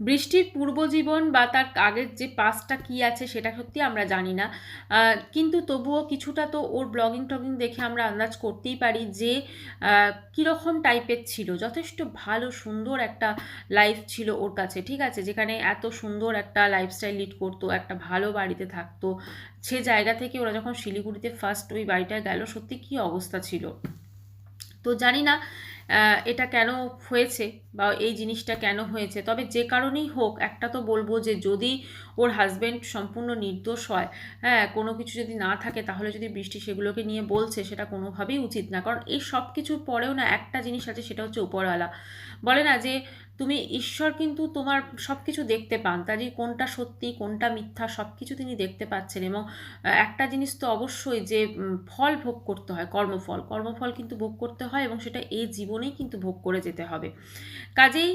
বৃষ্টির পূর্বজীবন বা তার আগের যে পাসটা কি আছে সেটা সত্যি আমরা জানি না। কিন্তু তবুও কিছুটা তো ওর ব্লগিং টগিং দেখে আমরা আন্দাজ করতেই পারি যে কীরকম টাইপের ছিল। যথেষ্ট ভালো, সুন্দর একটা লাইফ ছিল ওর কাছে, ঠিক আছে? যেখানে এত সুন্দর একটা লাইফস্টাইল লিড করতো, একটা ভালো বাড়িতে থাকতো। সে জায়গা থেকে ওরা যখন শিলিগুড়িতে ফার্স্ট ওই বাড়িটায় গেল, সত্যি কী অবস্থা ছিল? তো জানি না এটা কেন হয়েছে বা এই জিনিসটা কেন হয়েছে। তবে যে কারণেই হোক, একটা তো বলব যে যদি ওর হাজব্যান্ড সম্পূর্ণ নির্দোষ হয় হ্যাঁ কোনো কিছু যদি না থাকে, তাহলে যদি বৃষ্টি সেগুলোকে নিয়ে বলছে, সেটা কোনোভাবেই উচিত না। কারণ এই সব কিছুর পরেও না একটা জিনিস আছে, সেটা হচ্ছে উপরওয়ালা। বলে না যে তুমি ঈশ্বর কিন্তু তোমার সব কিছু দেখতে পান। কাজে কোনটা সত্যি, কোনটা মিথ্যা সব কিছু তিনি দেখতে পাচ্ছেন এবং একটা জিনিস তো অবশ্যই যে ফল ভোগ করতে হয়, কর্মফল। কর্মফল কিন্তু ভোগ করতে হয় এবং সেটা এই জীবনেই কিন্তু ভোগ করে যেতে হবে। কাজেই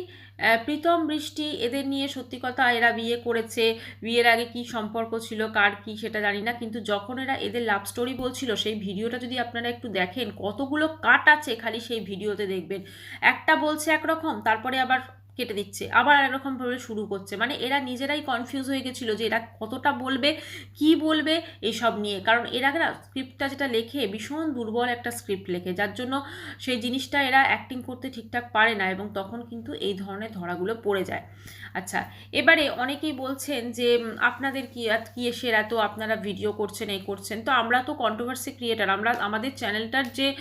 প্রীতম বৃষ্টি এদের নিয়ে সত্যি কথা এরা বিয়ে করেছে। বিয়ের আগে কি সম্পর্ক ছিল, কার কি সেটা জানি না। কিন্তু যখন এরা এদের লাভ স্টোরি বলছিল, সেই ভিডিওটা যদি আপনারা একটু দেখেন, কতগুলো কাট আছে খালি সেই ভিডিওতে দেখবেন। একটা বলছে একরকম, তারপরে আবার কেটে দিচ্ছে, আবার একরকম ভাবে শুরু করছে। মানে এরা নিজেরাই কনফিউজ হয়ে গেছিল যে এরা কতটা বলবে, কি বলবে এইসব নিয়ে। কারণ এরা না স্ক্রিপ্টটা যেটা লেখে ভীষণ দুর্বল একটা স্ক্রিপ্ট লেখে, যার জন্য সেই জিনিসটা এরা অ্যাক্টিং করতে ঠিকঠাক পারে না এবং তখন কিন্তু এই ধরনের ধরাগুলো পড়ে যায়। আচ্ছা এবারে অনেকেই বলছেন যে আপনাদের কি কি এসে তো আপনারা ভিডিও করছেন, এই করছেন। তো আমরা তো কন্ট্রোভার্সি ক্রিয়েটার আমরা আমাদের চ্যানেলটার যে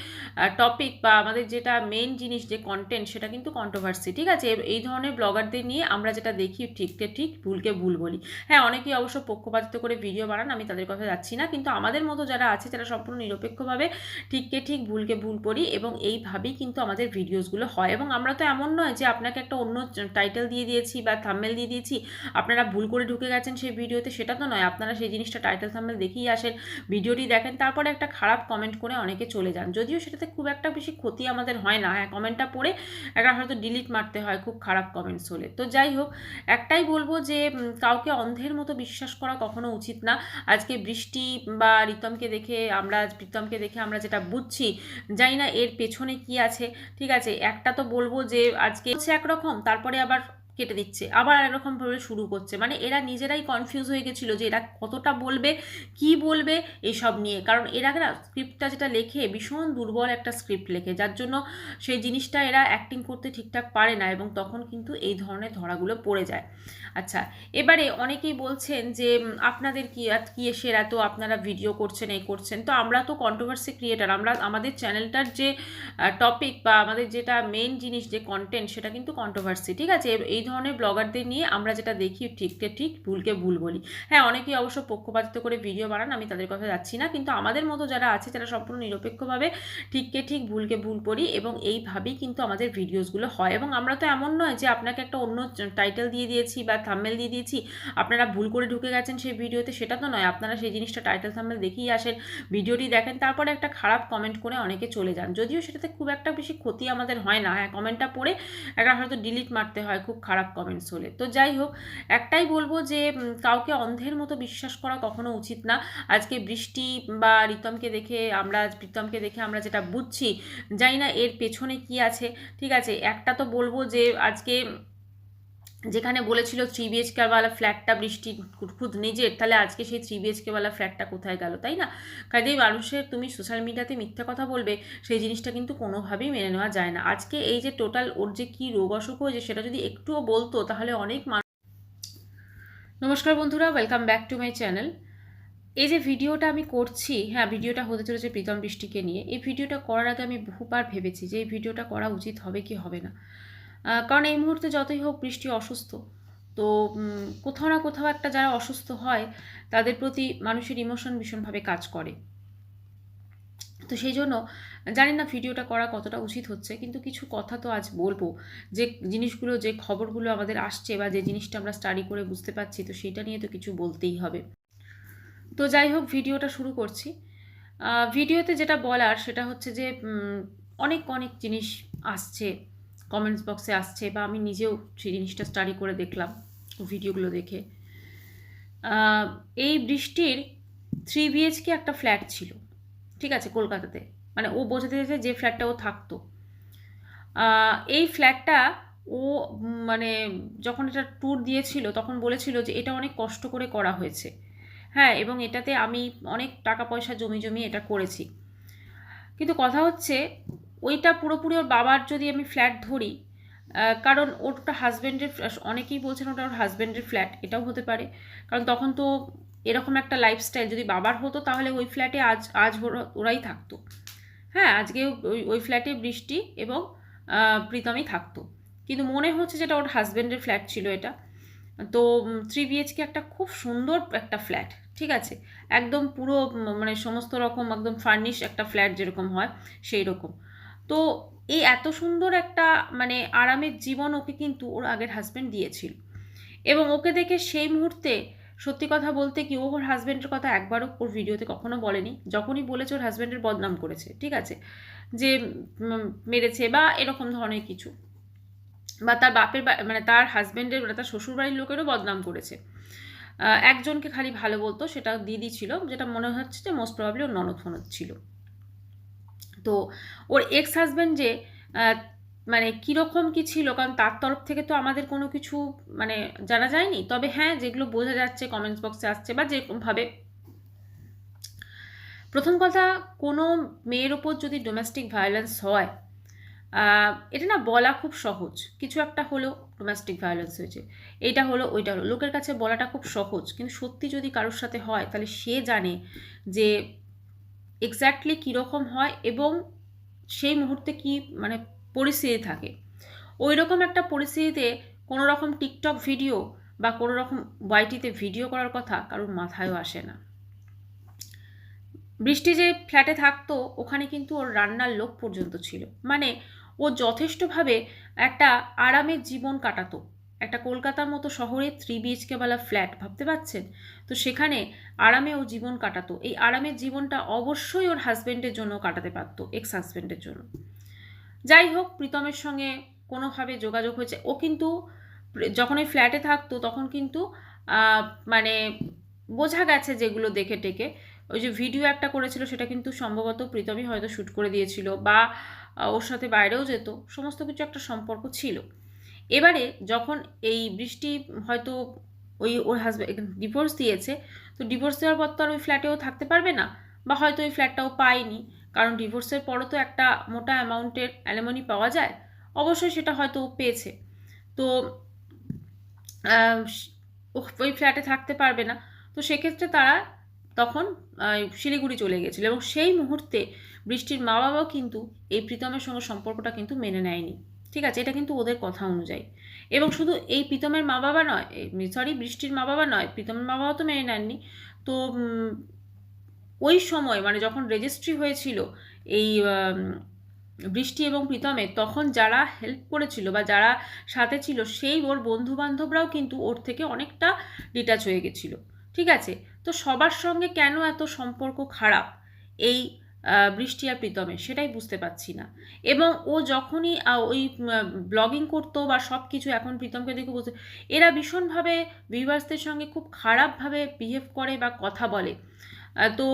টপিক বা আমাদের যেটা মেন জিনিস যে কন্টেন্ট সেটা কিন্তু কন্ট্রোভার্সি ঠিক আছে? এ- এই ধরনের ব্লগারদের নিয়ে আমরা যেটা দেখি ঠিককে ঠিক, ভুলকে ভুল বলি। হ্যাঁ অনেকেই অবশ্য পক্ষপাতিত্ব করে ভিডিও বানান, আমি তাদের কথা যাচ্ছি না। কিন্তু আমাদের মতো যারা আছে, যারা সম্পূর্ণ নিরপেক্ষভাবে ঠিককে ঠিক, ভুলকে ভুল করি এবং এইভাবেই কিন্তু আমাদের ভিডিওসগুলো হয়। এবং আমরা তো এমন নয় যে আপনাকে একটা অন্য টাইটেল দিয়ে দিয়েছি বা থাম্বেল দিয়ে দিয়েছি, আপনারা ভুল করে ঢুকে গেছেন সেই ভিডিওতে, সেটা তো নয়। আপনারা সেই জিনিসটা টাইটেল থাম্বেল দেখেই আসেন, ভিডিওটি দেখেন, তারপরে একটা খারাপ কমেন্ট করে অনেকে চলে যান। যদিও সেটাতে খুব একটা বেশি ক্ষতি আমাদের হয় না। হ্যাঁ কমেন্টটা পড়ে একটা হয়তো ডিলিট মারতে হয় খুব খারাপ কমেন্টস হলে। তো যাই হোক, একটাই বলব যে কাউকে অন্ধের মতো বিশ্বাস করা কখনো উচিত না। আজকে বৃষ্টি বা রিতমকে দেখে আমরা প্রীতমকে দেখে আমরা যেটা বুঝছি, জানি না এর পেছনে কি আছে। ঠিক আছে, একটা তো বলব যে, আজকে হচ্ছে একরকম, তারপরে আবার কেটে দিচ্ছে। আবার একরকম ভাবে শুরু করছে। মানে এরা নিজেরাই কনফিউজ হয়ে গেছিল যে এরা কতটা বলবে, কি বলবে এইসব নিয়ে। কারণ এরা না স্ক্রিপ্টটা যেটা লেখে ভীষণ দুর্বল একটা স্ক্রিপ্ট লেখে, যার জন্য সেই জিনিসটা এরা অ্যাক্টিং করতে ঠিকঠাক পারে না এবং তখন কিন্তু এই ধরনের ধরাগুলো পড়ে যায়। আচ্ছা এবারে অনেকেই বলছেন যে আপনাদের কি কি এসে এত আপনারা ভিডিও করছেন এই করছেন? তো আমরা তো কন্ট্রোভার্সি ক্রিয়েটার আমরা, আমাদের চ্যানেলটার যে টপিক বা আমাদের যেটা মেন জিনিস যে কন্টেন্ট সেটা কিন্তু কন্ট্রোভার্সি ঠিক আছে? এই ধরনের ব্লগারদের নিয়ে আমরা যেটা দেখি ঠিককে ঠিক ভুলকে ভুল বলি। হ্যাঁ অনেকেই অবশ্য পক্ষপাতিত্ব করে ভিডিও বানান, আমি তাদের কথা যাচ্ছি না, কিন্তু আমাদের মতো যারা আছে তারা সম্পূর্ণ নিরপেক্ষভাবে ঠিককে ঠিক ভুলকে ভুল করি এবং এইভাবেই কিন্তু আমাদের ভিডিওসগুলো হয়। এবং আমরা তো এমন নয় যে, আপনাকে একটা অন্য টাইটেল দিয়ে দিয়েছি বা থাম্বেল দিয়ে দিয়েছি। আপনারা ভুল করে ঢুকে গেছেন সেই ভিডিওতে, সেটা তো নয়, আপনারা সেই জিনিসটা টাইটেল থাম্বেল দেখেই আসেন, ভিডিওটি দেখেন, তারপরে একটা খারাপ কমেন্ট করে অনেকে চলে যান। যদিও সেটাতে খুব একটা বেশি ক্ষতি আমাদের হয় না হ্যাঁ কমেন্টটা পড়ে একটা হয়তো ডিলিট মারতে হয়, খুব খারাপ কমেন্টস হলে। তো যাই হোক, একটাই বলব যে কাউকে অন্ধের মতো বিশ্বাস করা কখনো উচিত না। আজকে বৃষ্টি বা রিতমকে দেখে আমরা প্রীতমকে দেখে আমরা যেটা বুঝছি, জানি না এর পেছনে কি আছে, ঠিক আছে? একটা তো বলব যে, আজকে যেখানে বলেছিল থ্রি বিএচকে ওয়ালা ফ্ল্যাটটা বৃষ্টি খুদ নিজের তাহলে আজকে সেই থ্রি বিএচকে ওয়ালা ফ্ল্যাটটা কোথায় গেল, তাই না? কাজেই মানুষের, তুমি সোশ্যাল মিডিয়াতে মিথ্যা কথা বলবে, সেই জিনিসটা কিন্তু কোনোভাবেই মেনে নেওয়া যায় না। আজকে এই যে টোটাল ওর যে কী রোগ অসুখ হয়েছে, সেটা যদি একটুও বলতো, তাহলে অনেক মানুষ নমস্কার বন্ধুরা welcome back to my channel এই যে ভিডিওটা আমি করছি হ্যাঁ ভিডিওটা হতে চলেছে প্রীতম বৃষ্টিকে নিয়ে, এই ভিডিওটা করার আগে আমি বহুবার ভেবেছি যে এই ভিডিওটা করা উচিত হবে কি হবে না। কারণ এই মুহূর্তে যতই হোক বৃষ্টি অসুস্থ। তো কোথাও না কোথাও একটা যারা অসুস্থ হয়, তাদের প্রতি মানুষের ইমোশন ভীষণভাবে কাজ করে। তো সেই জন্য জানি না ভিডিওটা করা কতটা উচিত হচ্ছে, কিন্তু কিছু কথা তো আজ বলব। যে জিনিসগুলো, যে খবরগুলো আমাদের আসছে বা যে জিনিসটা আমরা স্টাডি করে বুঝতে পারছি, তো সেটা নিয়ে তো কিছু বলতেই হবে। তো যাই হোক, ভিডিওটা শুরু করছি। ভিডিওতে যেটা বলার সেটা হচ্ছে যে অনেক অনেক জিনিস আসছে। কমেন্টস বক্সে আসছে বা আমি নিজেও সেই জিনিসটা স্টাডি করে দেখলাম ভিডিওগুলো দেখে। এই বৃষ্টির থ্রি বিএইচকে একটা ফ্ল্যাট ছিল, ঠিক আছে, কলকাতাতে। মানে ও বোঝাতে চাইছে যে ফ্ল্যাটটা ও থাকতো। এই ফ্ল্যাটটা ও মানে যখন এটা ট্যুর দিয়েছিল, তখন বলেছিল যে এটা অনেক কষ্ট করে করা হয়েছে। হ্যাঁ এবং এটাতে আমি অনেক টাকা পয়সা জমি জমি এটা করেছি। কিন্তু কথা হচ্ছে ওইটা পুরোপুরি ওর বাবার যদি আমি ফ্ল্যাট ধরি কারণ ওটা হাজব্যান্ডের অনেকেই বলছেন ওটা ওর হাজব্যান্ডের ফ্ল্যাট এটাও হতে পারে। কারণ তখন তো এরকম একটা লাইফস্টাইল যদি বাবার হতো তাহলে ওই ফ্ল্যাটে আজ আজ ওরা- ওরাই থাকতো। হ্যাঁ আজকে ওই ওই ফ্ল্যাটে বৃষ্টি এবং প্রীতমই থাকতো। কিন্তু মনে হচ্ছে যেটা ওর হাজব্যান্ডের ফ্ল্যাট ছিল এটা। তো থ্রি বিএইচকে একটা খুব সুন্দর একটা ফ্ল্যাট ঠিক আছে? একদম পুরো মানে সমস্ত রকম, একদম ফার্নিশ একটা ফ্ল্যাট যেরকম হয় সেই রকম তো এই এত সুন্দর একটা মানে আরামের জীবন ওকে কিন্তু ওর আগের হাজব্যান্ড দিয়েছিল। এবং ওকে দেখে সেই মুহূর্তে সত্যি কথা বলতে কি ওর হাজব্যান্ডের কথা একবারও ওর ভিডিওতে কখনো বলেনি। যখনই বলেছে ওর হাজব্যান্ডের বদনাম করেছে, ঠিক আছে? যে মেরেছে বা এরকম ধরনের কিছু। বা তার বাপের মানে তার হাজব্যান্ডের তার শ্বশুরবাড়ির লোকেরও বদনাম করেছে। একজনকে খালি ভালো বলতো, সেটা দিদি ছিল, যেটা মনে হচ্ছে যে মোস্ট প্রবাবলি ওর ননদ ফনদ ছিল। তো ওর এক্স হাজব্যান্ড যে মানে কীরকম কী ছিল? কারণ তার তরফ থেকে তো আমাদের কোনো কিছু মানে জানা যায়নি। তবে হ্যাঁ যেগুলো বোঝা যাচ্ছে কমেন্টস বক্সে আসছে বা যেরকমভাবে। প্রথম কথা, কোনো মেয়ের ওপর যদি ডোমেস্টিক ভায়োলেন্স হয় এটা না বলা খুব সহজ। কিছু একটা হলো ডোমেস্টিক ভায়োলেন্স হয়েছে। এইটা হলো, ওইটা হলো। লোকের কাছে বলাটা খুব সহজ। কিন্তু সত্যি যদি কারোর সাথে হয়, তাহলে সে জানে যে এক্স্যাক্টলি কীরকম হয় এবং সেই মুহূর্তে কি মানে পরিস্থিতি থাকে। ওই রকম একটা পরিস্থিতিতে কোনো রকম টিকটক ভিডিও বা কোনো রকম ওয়াইটিতে ভিডিও করার কথা কারোর মাথায়ও আসে না। বৃষ্টি যে ফ্ল্যাটে থাকতো, ওখানে কিন্তু ওর রান্নার লোক পর্যন্ত ছিল। মানে ও যথেষ্টভাবে একটা আরামের জীবন কাটাতো। একটা কলকাতার মতো শহরে থ্রি বিএইচকে বালা ফ্ল্যাট ভাবতে পারছেন? তো সেখানে আরামে ও জীবন কাটাতো। এই আরামের জীবনটা অবশ্যই ওর হাজব্যান্ডের জন্য কাটাতে পারতো এক্স হাজব্যান্ডের জন্য। যাই হোক, প্রীতমের সঙ্গে কোনোভাবে যোগাযোগ হয়েছে। ও কিন্তু যখন ওই ফ্ল্যাটে থাকতো, তখন কিন্তু মানে বোঝা গেছে যেগুলো দেখে টেকে। ওই যে ভিডিও একটা করেছিল, সেটা কিন্তু সম্ভবত প্রীতমই হয়তো শ্যুট করে দিয়েছিল বা ওর সাথে বাইরেও যেত। সমস্ত কিছু একটা সম্পর্ক ছিল। এবারে যখন এই বৃষ্টি হয়তো ওই ওর হাজব্যান্ড ডিভোর্স দিয়েছে, তো ডিভোর্স দেওয়ার পর তো আর ওই ফ্ল্যাটেও থাকতে পারবে না, বা হয়তো ওই ফ্ল্যাটটাও পায়নি, কারণ ডিভোর্সের পরও তো একটা মোটা অ্যামাউন্টের অ্যালেমনি পাওয়া যায়, অবশ্যই সেটা হয়তো পেয়েছে। তো ওই ফ্ল্যাটে থাকতে পারবে না, তো সেক্ষেত্রে তারা তখন শিলিগুড়ি চলে গেছিল এবং সেই মুহূর্তে বৃষ্টির মা বাবাও কিন্তু এই প্রীতমের সঙ্গে সম্পর্কটা কিন্তু মেনে নেয়নি। ঠিক আছে, এটা কিন্তু ওদের কথা অনুযায়ী। এবং শুধু এই প্রীতমের মা বাবা নয় সরি বৃষ্টির মা বাবা নয়, প্রীতমের মা বাবা তো মেনে নেননি। তো ওই সময় মানে যখন রেজিস্ট্রি হয়েছিল এই বৃষ্টি এবং প্রীতমের, তখন যারা হেল্প করেছিল বা যারা সাথে ছিল, সেই ওর বন্ধু বান্ধবরাও কিন্তু ওর থেকে অনেকটা ডিটাচ হয়ে গেছিল। ঠিক আছে? তো সবার সঙ্গে কেন এত সম্পর্ক খারাপ? এই বৃষ্টি আর প্রীতমের, সেটাই বুঝতে পারছি না। এবং ও যখনই ওই ব্লগিং করতো বা সব কিছু এখন প্রীতমকে দেখে বুঝতে এরা ভীষণভাবে ভিউয়ার্সদের সঙ্গে খুব খারাপভাবে বিহেভ করে বা কথা বলে। তো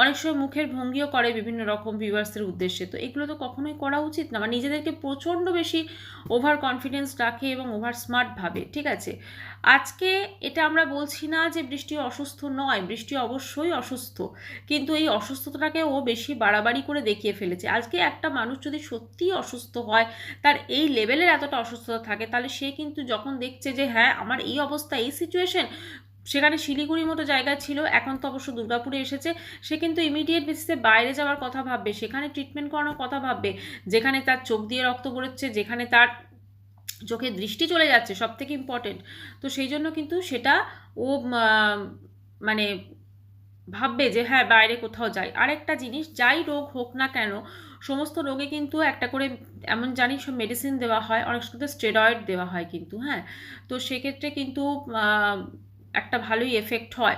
অনেক সময় মুখের ভঙ্গিও করে বিভিন্ন রকম ভিউয়ার্সের উদ্দেশ্যে। তো এগুলো তো কখনোই করা উচিত না। মানে নিজেদেরকে প্রচণ্ড বেশি ওভার কনফিডেন্স রাখে এবং ওভার স্মার্ট ভাবে, ঠিক আছে? আজকে এটা আমরা বলছি না যে বৃষ্টি অসুস্থ নয়, বৃষ্টি অবশ্যই অসুস্থ। কিন্তু এই অসুস্থতাটাকে ও বেশি বাড়াবাড়ি করে দেখিয়ে ফেলেছে। আজকে একটা মানুষ যদি সত্যিই অসুস্থ হয়, তার এই লেভেলের এতটা অসুস্থতা থাকে, তাহলে সে কিন্তু যখন দেখছে যে হ্যাঁ আমার এই অবস্থা, এই সিচুয়েশন সেখানে শিলিগুড়ির মতো জায়গা ছিল, এখন তো অবশ্য দুর্গাপুরে এসেছে। সে কিন্তু ইমিডিয়েট বেসিসে বাইরে যাওয়ার কথা ভাববে, সেখানে ট্রিটমেন্ট করানোর কথা ভাববে, যেখানে তার চোখ দিয়ে রক্ত বেরোচ্ছে, যেখানে তার চোখে দৃষ্টি চলে যাচ্ছে সব থেকে ইম্পর্টেন্ট তো সেই জন্য কিন্তু সেটা ও মানে ভাববে যে হ্যাঁ বাইরে কোথাও যাই। আরেকটা জিনিস, যাই রোগ হোক না কেন, সমস্ত রোগে কিন্তু একটা করে এমন জানি সব মেডিসিন দেওয়া হয়, অনেক সময় স্টেরয়েড দেওয়া হয় কিন্তু হ্যাঁ? তো সেক্ষেত্রে কিন্তু একটা ভালোই এফেক্ট হয়।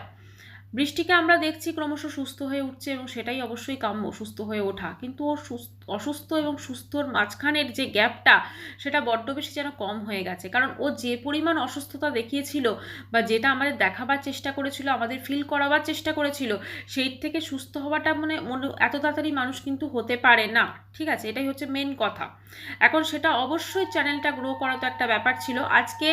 বৃষ্টিকে আমরা দেখছি ক্রমশ সুস্থ হয়ে উঠছে এবং সেটাই অবশ্যই কাম্য, সুস্থ হয়ে ওঠা। কিন্তু ওর সুস্থ, অসুস্থ এবং সুস্থর মাঝখানের যে গ্যাপটা, সেটা বড্ড বেশি যেন কম হয়ে গেছে। কারণ ও যে পরিমাণ অসুস্থতা দেখিয়েছিল বা যেটা আমাদের দেখাবার চেষ্টা করেছিল, আমাদের ফিল করাবার চেষ্টা করেছিল, সেই থেকে সুস্থ হওয়াটা মানে মনে, এত তাড়াতাড়ি মানুষ কিন্তু হতে পারে না। ঠিক আছে? এটাই হচ্ছে মেন কথা। এখন সেটা অবশ্যই চ্যানেলটা গ্রো করা তো একটা ব্যাপার ছিল। আজকে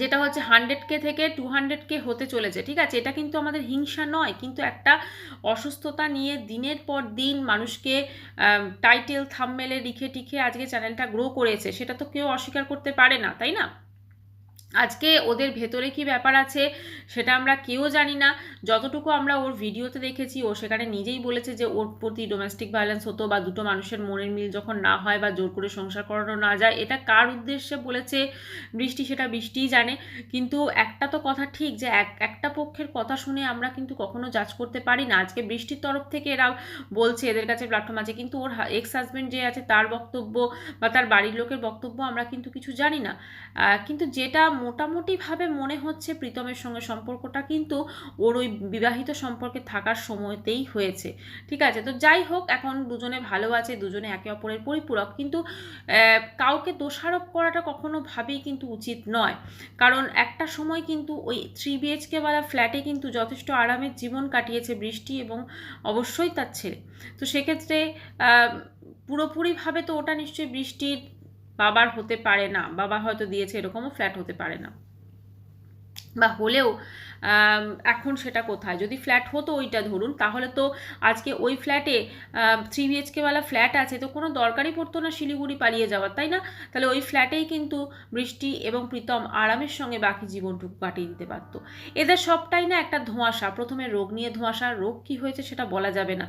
যেটা হচ্ছে হান্ড্রেড কে থেকে টু হান্ড্রেড কে হতে চলেছে, ঠিক আছে? এটা কিন্তু আমাদের হিংসা নয়, কিন্তু একটা অসুস্থতা নিয়ে দিনের পর দিন মানুষকে টাইটেল থামমেলে লিখে টিখে আজকে চ্যানেলটা গ্রো করেছে, সেটা তো কেউ অস্বীকার করতে পারে না, তাই না? আজকে ওদের ভেতরে কি ব্যাপার আছে সেটা আমরা কেউ জানি না। যতটুকু আমরা ওর ভিডিওতে দেখেছি, ও সেখানে নিজেই বলেছে যে ওর প্রতি ডোমেস্টিক ভায়োলেন্স হতো বা দুটো মানুষের মনের মিল যখন না হয় বা জোর করে সংসার করানো না যায়, এটা কার উদ্দেশ্যে বলেছে বৃষ্টি সেটা বৃষ্টিই জানে। কিন্তু একটা তো কথা ঠিক যে এক, একটা পক্ষের কথা শুনে আমরা কিন্তু কখনো জাজ করতে পারি না। আজকে বৃষ্টির তরফ থেকে এরা বলছে এদের কাছে প্ল্যাটফর্ম আছে। কিন্তু ওর এক্স হাজব্যান্ড যে আছে তার বক্তব্য বা তার বাড়ির লোকের বক্তব্য আমরা কিন্তু কিছু জানি না। কিন্তু যেটা মোটামুটিভাবে মনে হচ্ছে প্রীতমের সঙ্গে সম্পর্কটা কিন্তু ওর ওই বিবাহিত সম্পর্কে থাকার সময়তেই হয়েছে। ঠিক আছে? তো যাই হোক, এখন দুজনে ভালো আছে, দুজনে একে অপরের পরিপূরক। কিন্তু কাউকে দোষারোপ করাটা কখনো ভাবেই কিন্তু উচিত নয়। কারণ একটা সময় কিন্তু ওই থ্রি বিএইচকে ওয়ালা ফ্ল্যাটে কিন্তু যথেষ্ট আরামের জীবন কাটিয়েছে বৃষ্টি এবং অবশ্যই তার ছেলে। তো সেক্ষেত্রে পুরোপুরিভাবে তো ওটা নিশ্চয়ই বৃষ্টির বাবার হতে পারে না বাবা হয়তো দিয়েছে এরকমও ফ্ল্যাট হতে পারে না। বা হলেও এখন সেটা কোথায়? যদি ফ্ল্যাট হতো ওইটা ধরুন, তাহলে তো আজকে ওই ফ্ল্যাটে থ্রি বিএচকেওয়ালা ফ্ল্যাট আছে, তো কোনো দরকারই পড়তো না শিলিগুড়ি পালিয়ে যাওয়ার, তাই না? তাহলে ওই ফ্ল্যাটেই কিন্তু বৃষ্টি এবং প্রীতম আরামের সঙ্গে বাকি জীবনটুকু কাটিয়ে দিতে পারতো। এদের সবটাই না একটা ধোঁয়াশা, প্রথমে রোগ নিয়ে ধোঁয়াশা, রোগ কি হয়েছে সেটা বলা যাবে না।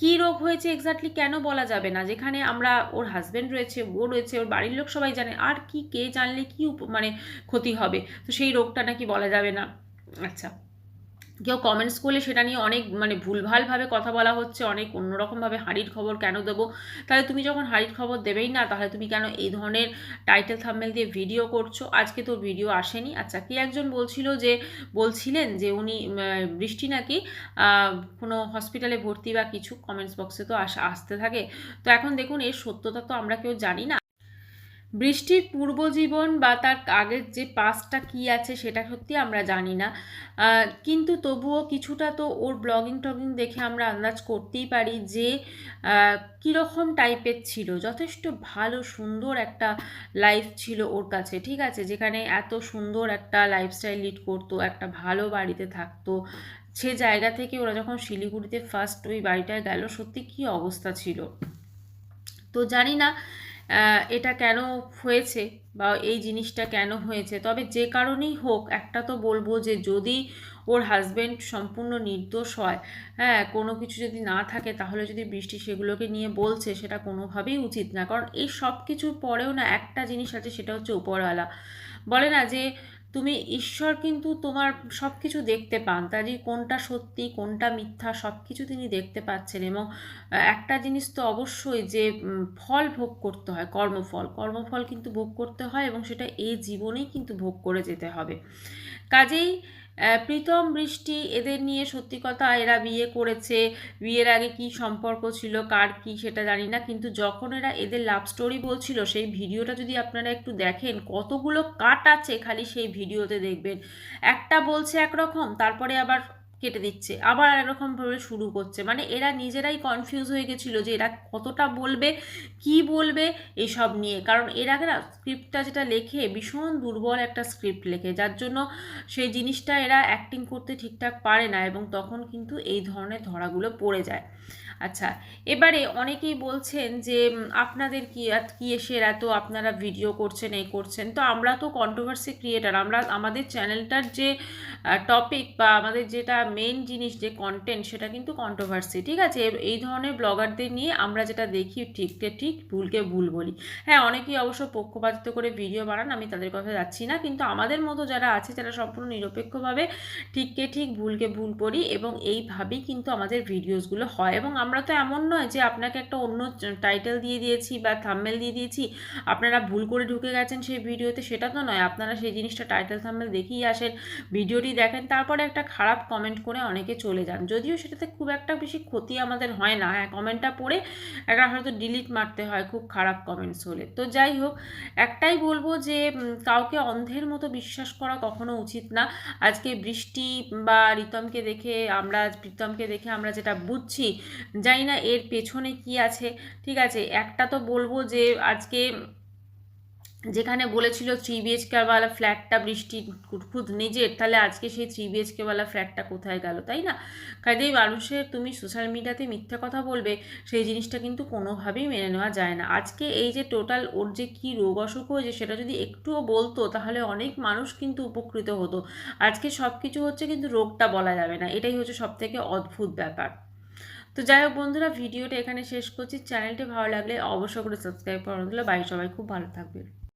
কি রোগ হয়েছে এক্স্যাক্টলি কেন বলা যাবে না, যেখানে আমরা ওর হাজব্যান্ড রয়েছে ও রয়েছে, ওর বাড়ির লোক সবাই জানে, আর কি কে জানলে কি মানে ক্ষতি হবে, তো সেই রোগটা নাকি বলা যাবে না। আচ্ছা। কেউ কমেন্টস করলে সেটা নিয়ে অনেক মানে ভুলভালভাবে কথা বলা হচ্ছে, অনেক অন্যরকমভাবে হাঁড়ির খবর কেন দেবো? তাহলে তুমি যখন হাঁড়ির খবর দেবেই না, তাহলে তুমি কেন এই ধরনের টাইটেল থাম্বেল দিয়ে ভিডিও করছ? আজকে তোর ভিডিও আসেনি। আচ্ছা কি একজন বলছিল যে, বলছিলেন যে উনি বৃষ্টি নাকি কোনো হসপিটালে ভর্তি বা কিছু? কমেন্টস বক্সে তো আস, আসতে থাকে। তো এখন দেখুন, এর সত্যতা তো আমরা কেউ জানি না। বৃষ্টির পূর্বজীবন বা তার আগের যে পাস্টটা কি আছে সেটা সত্যি আমরা জানি না। কিন্তু তবুও কিছুটা তো ওর ব্লগিং টগিং দেখে আমরা আন্দাজ করতেই পারি যে কীরকম টাইপের ছিল। যথেষ্ট ভালো, সুন্দর একটা লাইফ ছিল ওর কাছে, ঠিক আছে? যেখানে এত সুন্দর একটা লাইফস্টাইল লিড করতো, একটা ভালো বাড়িতে থাকতো। সে জায়গা থেকে ওরা যখন শিলিগুড়িতে ফার্স্ট ওই বাড়িটায় গেল, সত্যি কী অবস্থা ছিল? তো জানি না এটা কেন হয়েছে বা এই জিনিসটা কেন হয়েছে? তবে যে কারণেই হোক, একটা তো বলব যে যদি ওর হাজব্যান্ড সম্পূর্ণ নির্দোষ হয় হ্যাঁ কোনো কিছু যদি না থাকে, তাহলে যদি বৃষ্টি সেগুলোকে নিয়ে বলছে, সেটা কোনোভাবেই উচিত না। কারণ এই সব কিছুর পরেও না একটা জিনিস আছে, সেটা হচ্ছে উপরওয়ালা। বলে না যে তুমি ঈশ্বর কিন্তু তোমার সব কিছু দেখতে পান। তারই কোনটা সত্যি, কোনটা মিথ্যা সব কিছু তিনি দেখতে পাচ্ছেন এবং একটা জিনিস তো অবশ্যই যে ফল ভোগ করতে হয়, কর্মফল। কর্মফল কিন্তু ভোগ করতে হয় এবং সেটা এই জীবনেই কিন্তু ভোগ করে যেতে হবে। কাজেই প্রীতম, বৃষ্টি এদের নিয়ে সত্যি কথা এরা বিয়ে করেছে। বিয়ের আগে কি সম্পর্ক ছিল, কার কি সেটা জানি না, কিন্তু যখন এরা এদের লাভ স্টোরি বলছিল, সেই ভিডিওটা যদি আপনারা একটু দেখেন, কতগুলো কাট আছে খালি সেই ভিডিওতে দেখবেন। একটা বলছে একরকম, তারপরে আবার কেটে দিচ্ছে। আবার একরকম ভাবে শুরু করছে। মানে এরা নিজেরাই কনফিউজ হয়ে গেছিল যে এরা কতটা বলবে, কি বলবে এসব নিয়ে। কারণ এর আগে না স্ক্রিপ্টটা যেটা লেখে ভীষণ দুর্বল একটা স্ক্রিপ্ট লেখে। যার জন্য সেই জিনিসটা এরা অ্যাক্টিং করতে ঠিকঠাক পারে না এবং তখন কিন্তু এই ধরনের ধরাগুলো পড়ে যায়। আচ্ছা এবারে অনেকেই বলছেন যে আপনাদের কি কি এসে এত আপনারা ভিডিও করছেন এই করছেন। তো আমরা তো কন্ট্রোভার্সি ক্রিয়েটার আমরা, আমাদের চ্যানেলটার যে টপিক বা আমাদের যেটা মেন জিনিস যে কন্টেন্ট সেটা কিন্তু কন্ট্রোভার্সি ঠিক আছে? এই ধরনের ব্লগারদের নিয়ে আমরা যেটা দেখি ঠিককে ঠিক ভুলকে ভুল বলি। হ্যাঁ অনেকেই অবশ্য পক্ষপাতিত্ব করে ভিডিও বানান, আমি তাদের কথা যাচ্ছি না, কিন্তু আমাদের মতো যারা আছে, যারা সম্পূর্ণ নিরপেক্ষভাবে ঠিককে ঠিক ভুলকে ভুল করি এবং এইভাবেই কিন্তু আমাদের ভিডিওসগুলো হয়। এবং আমরা তো এমন নয় যে আপনাকে একটা অন্য টাইটেল দিয়ে দিয়েছি বা থাম্বেল দিয়ে দিয়েছি, আপনারা ভুল করে ঢুকে গেছেন সেই ভিডিওতে সেটা তো নয়। আপনারা সেই জিনিসটা টাইটেল থাম্বেল দেখেই আসেন ভিডিওটি দেখেন, তারপরে একটা খারাপ কমেন্ট করে অনেকে চলে যান। যদিও সেটাতে খুব একটা বেশি ক্ষতি আমাদের হয় না। হ্যাঁ কমেন্টটা পড়ে একটা হয়তো ডিলিট মারতে হয় খুব খারাপ কমেন্টস হলে। তো যাই হোক, একটাই বলব যে কাউকে অন্ধের মতো বিশ্বাস করা কখনো উচিত না। আজকে বৃষ্টি বা রিতমকে দেখে আমরা প্রীতমকে দেখে আমরা যেটা বুঝছি, জানি না এর পেছনে কি আছে। ঠিক আছে, একটা তো বলব যে, আজকে যেখানে বলেছিল থ্রি বিএচকেওয়ালা ফ্ল্যাটটা বৃষ্টি খুদ নিজের, তাহলে আজকে সেই থ্রি বিএচকেওয়ালা ফ্ল্যাটটা কোথায় গেল, তাই না? কাজেই মানুষের, তুমি সোশ্যাল মিডিয়াতে মিথ্যা কথা বলবে, সেই জিনিসটা কিন্তু কোনোভাবেই মেনে নেওয়া যায় না। আজকে এই যে টোটাল ওর যে কী রোগ অসুখ হয়েছে, সেটা যদি একটুও বলতো, তাহলে অনেক মানুষ কিন্তু উপকৃত হতো। আজকে সব কিছু হচ্ছে কিন্তু রোগটা বলা যাবে না, এটাই হচ্ছে সব থেকে অদ্ভুত ব্যাপার। তো যাই হোক বন্ধুরা, ভিডিওটা এখানে শেষ করছি। চ্যানেলটি ভালো লাগলে অবশ্যই করে সাবস্ক্রাইব করে। দিলে বাড়ির সবাই, খুব ভালো থাকবে